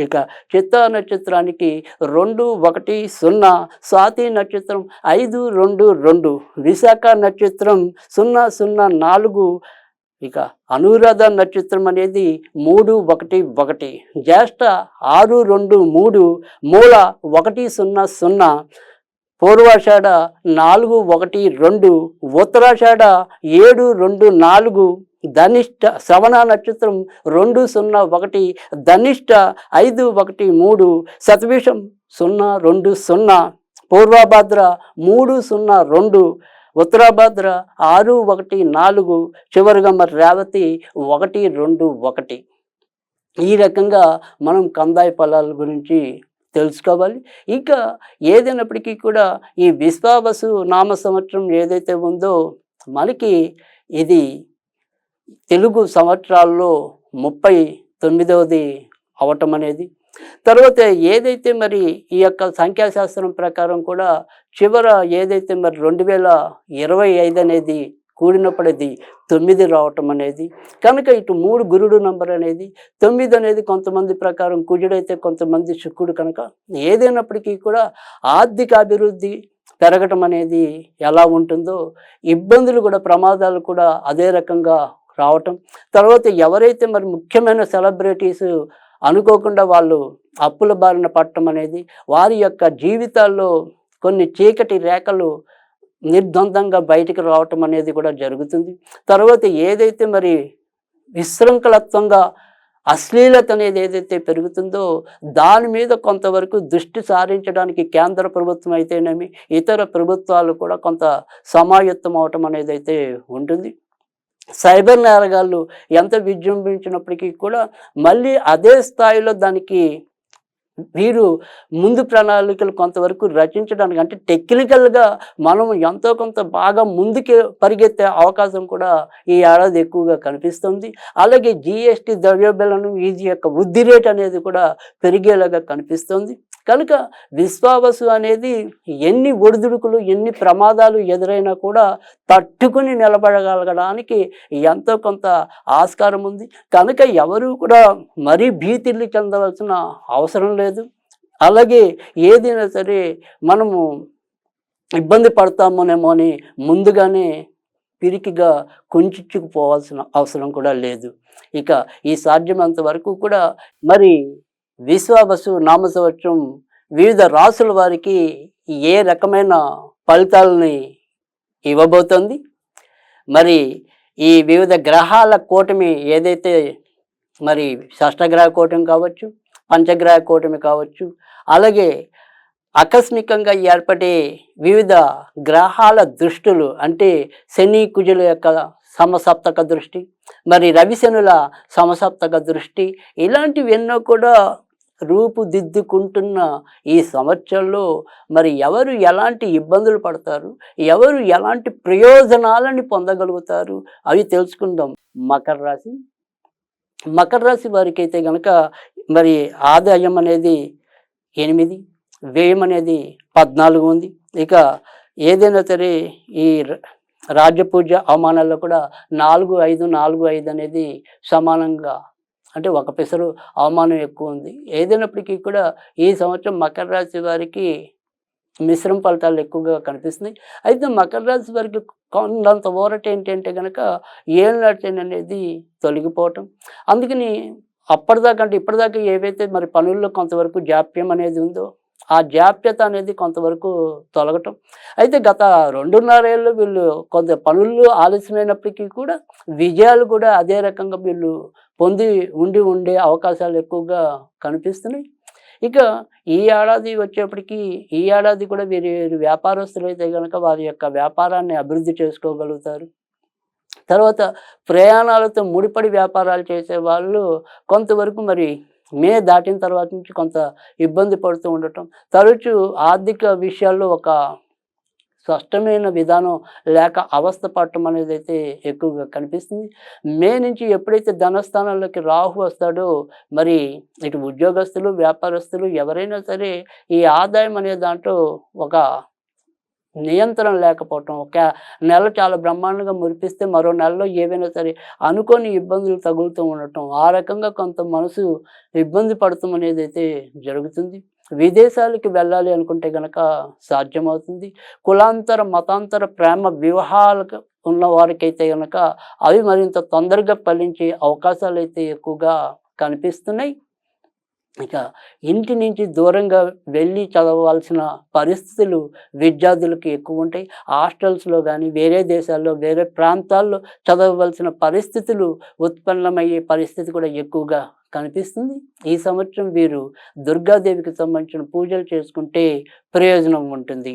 ఇక చిత్త నక్షత్రానికి రెండు ఒకటి సున్నా స్వాతి నక్షత్రం ఐదు రెండు రెండు విశాఖ నక్షత్రం సున్నా సున్నా నాలుగు ఇక అనురాధ నక్షత్రం అనేది మూడు ఒకటి ఒకటి జ్యేష్ఠ ఆరు రెండు మూడు మూల ఒకటి సున్నా సున్నా పూర్వాషాఢ నాలుగు ఒకటి రెండు ఉత్తరాషాఢ ఏడు రెండు నాలుగు ధనిష్ట శ్రవణ నక్షత్రం రెండు సున్నా ఒకటి ధనిష్ట ఐదు ఒకటి మూడు శతభిషం సున్నా రెండు సున్నా పూర్వభద్ర మూడు సున్నా రెండు ఉత్తరాభద్ర ఆరు ఒకటి నాలుగు చివరిగా మరి రేవతి ఒకటి రెండు ఒకటి. ఈ రకంగా మనం కందాయ ఫలాల గురించి తెలుసుకోవాలి. ఇంకా ఏదైనప్పటికీ కూడా ఈ విశ్వావసు నామ సంవత్సరం ఏదైతే ఉందో మనకి ఇది తెలుగు సంవత్సరాల్లో ముప్పై తొమ్మిదవది అవటం అనేది. తర్వాత ఏదైతే మరి ఈ యొక్క సంఖ్యాశాస్త్రం ప్రకారం కూడా చివర ఏదైతే మరి రెండు వేల ఇరవై ఐదు అనేది కూడినప్పుడు అది తొమ్మిది రావటం అనేది. కనుక ఇటు మూడు గురుడు నంబర్ అనేది తొమ్మిది అనేది కొంతమంది ప్రకారం కుజుడైతే కొంతమంది శుక్రుడు కనుక ఏదైనప్పటికీ కూడా ఆర్థిక అభివృద్ధి పెరగటం అనేది ఎలా ఉంటుందో ఇబ్బందులు కూడా ప్రమాదాలు కూడా అదే రకంగా రావటం. తర్వాత ఎవరైతే మరి ముఖ్యమైన సెలబ్రిటీస్ అనుకోకుండా వాళ్ళు అప్పుల బారిన పట్టడం అనేది వారి యొక్క జీవితాల్లో కొన్ని చీకటి రేఖలు నిర్ద్వందంగా బయటికి రావటం అనేది కూడా జరుగుతుంది. తర్వాత ఏదైతే మరి విశృంఖలత్వంగా అశ్లీలత అనేది ఏదైతే పెరుగుతుందో దాని మీద కొంతవరకు దృష్టి సారించడానికి కేంద్ర ప్రభుత్వం అయితేనేమి ఇతర ప్రభుత్వాలు కూడా కొంత సమాయత్తం అవటం అనేది అయితే ఉంటుంది. సైబర్ నేరగాళ్ళు ఎంత విజృంభించినప్పటికీ కూడా మళ్ళీ అదే స్థాయిలో దానికి వీరు ముందు ప్రణాళికలు కొంతవరకు రచించడానికి అంటే టెక్నికల్గా మనం ఎంతో కొంత బాగా ముందుకి పరిగెత్తే అవకాశం కూడా ఈ ఏడాది ఎక్కువగా కనిపిస్తుంది. అలాగే జిఎస్టి ద్రవ్యోల్బణం ఇది యొక్క వృద్ధి రేట్ అనేది కూడా పెరిగేలాగా కనిపిస్తుంది. కనుక విశ్వావసు అనేది ఎన్ని ఒడిదుడుకులు ఎన్ని ప్రమాదాలు ఎదురైనా కూడా తట్టుకుని నిలబడగలగడానికి ఎంతో కొంత ఆస్కారం ఉంది. కనుక ఎవరు కూడా మరీ భీతిల్లి చెందవలసిన అవసరం లేదు. అలాగే ఏదైనా సరే మనము ఇబ్బంది పడతామోనేమో అని ముందుగానే పిరికిగా కొంచుకుపోవాల్సిన అవసరం కూడా లేదు. ఇక ఈ సాధ్యమంత వరకు కూడా మరి విశ్వాబసు నామ సంవత్సరం వివిధ రాసుల వారికి ఏ రకమైన ఫలితాలని ఇవ్వబోతోంది? మరి ఈ వివిధ గ్రహాల కూటమి ఏదైతే మరి షష్టగ్రహ కూటమి కావచ్చు పంచగ్రహ కూటమి కావచ్చు అలాగే ఆకస్మికంగా ఏర్పడే వివిధ గ్రహాల దృష్టులు అంటే శని కుజుల యొక్క సమసప్తక దృష్టి మరి రవిశనుల సమసప్తక దృష్టి ఇలాంటివి ఎన్నో కూడా రూపుదిద్దుకుంటున్న ఈ సంవత్సరంలో మరి ఎవరు ఎలాంటి ఇబ్బందులు పడతారు? ఎవరు ఎలాంటి ప్రయోజనాలని పొందగలుగుతారు? అవి తెలుసుకుందాం. మకర రాశి. మకర రాశి వారికి అయితే కనుక మరి ఆదాయం అనేది ఎనిమిది వ్యయం అనేది పద్నాలుగు ఉంది. ఇక ఏదైనా సరే ఈ రాజ్యపూజ అవమానాల్లో కూడా నాలుగు ఐదు నాలుగు ఐదు అనేది సమానంగా అంటే ఒక పెసరు అవమానం ఎక్కువ ఉంది. ఏదైనప్పటికీ కూడా ఈ సంవత్సరం మకర రాశి వారికి మిశ్రమ ఫలితాలు ఎక్కువగా కనిపిస్తున్నాయి. అయితే మకర రాశి వారికి కొండంత ఊరట ఏంటంటే కనుక ఏళ్ళనాటి అనేది తొలగిపోవటం. అందుకని అప్పటిదాకా అంటే ఇప్పటిదాకా ఏవైతే మరి పనుల్లో కొంతవరకు జాప్యం అనేది ఉందో ఆ జాప్యత అనేది కొంతవరకు తొలగటం. అయితే గత రెండున్నరేళ్ళు వీళ్ళు కొంత పనులు ఆలస్యమైనప్పటికీ కూడా విజయాలు కూడా అదే రకంగా వీళ్ళు పొంది ఉండి ఉండే అవకాశాలు ఎక్కువగా కనిపిస్తున్నాయి. ఇక ఈ ఏడాది వచ్చేప్పటికీ ఈ ఏడాది కూడా వీరి వీరి వ్యాపారస్తులు అయితే కనుక వారి యొక్క వ్యాపారాన్ని అభివృద్ధి చేసుకోగలుగుతారు. తర్వాత ప్రయాణాలతో ముడిపడి వ్యాపారాలు చేసే వాళ్ళు కొంతవరకు మరి మే దాటిన తర్వాత నుంచి కొంత ఇబ్బంది పడుతూ ఉండటం తరచు ఆర్థిక విషయాల్లో ఒక స్పష్టమైన విధానం లేక అవస్థ పడటం అనేది అయితే ఎక్కువగా కనిపిస్తుంది. మే నుంచి ఎప్పుడైతే ధనస్థానాల్లోకి రాహు వస్తాడో మరి ఇటు ఉద్యోగస్తులు వ్యాపారస్తులు ఎవరైనా సరే ఈ ఆదాయం అనే దాంట్లో ఒక నియంత్రణ లేకపోవటం. ఒక నెల చాలా బ్రహ్మాండంగా మురిపిస్తే మరో నెలలో ఏవైనా సరే అనుకోని ఇబ్బందులు తగులుతూ ఉండటం. ఆ రకంగా కొంత మనసు ఇబ్బంది పడటం అనేది అయితే జరుగుతుంది. విదేశాలకి వెళ్ళాలి అనుకుంటే గనక సాధ్యమవుతుంది. కులాంతర మతాంతర ప్రేమ వివాహాలకు ఉన్న వారికైతే గనక అవి మరింత తొందరగా ఫలించే అవకాశాలు అయితే ఎక్కువగా కనిపిస్తున్నాయి. ఇక ఇంటి నుంచి దూరంగా వెళ్ళి చదవాల్సిన పరిస్థితులు విద్యార్థులకు ఎక్కువ ఉంటాయి. హాస్టల్స్లో కానీ వేరే దేశాల్లో వేరే ప్రాంతాల్లో చదవవలసిన పరిస్థితులు ఉత్పన్నమయ్యే పరిస్థితి కూడా ఎక్కువగా కనిపిస్తుంది. ఈ సంవత్సరం వీరు దుర్గాదేవికి సంబంధించిన పూజలు చేసుకుంటే ప్రయోజనం ఉంటుంది.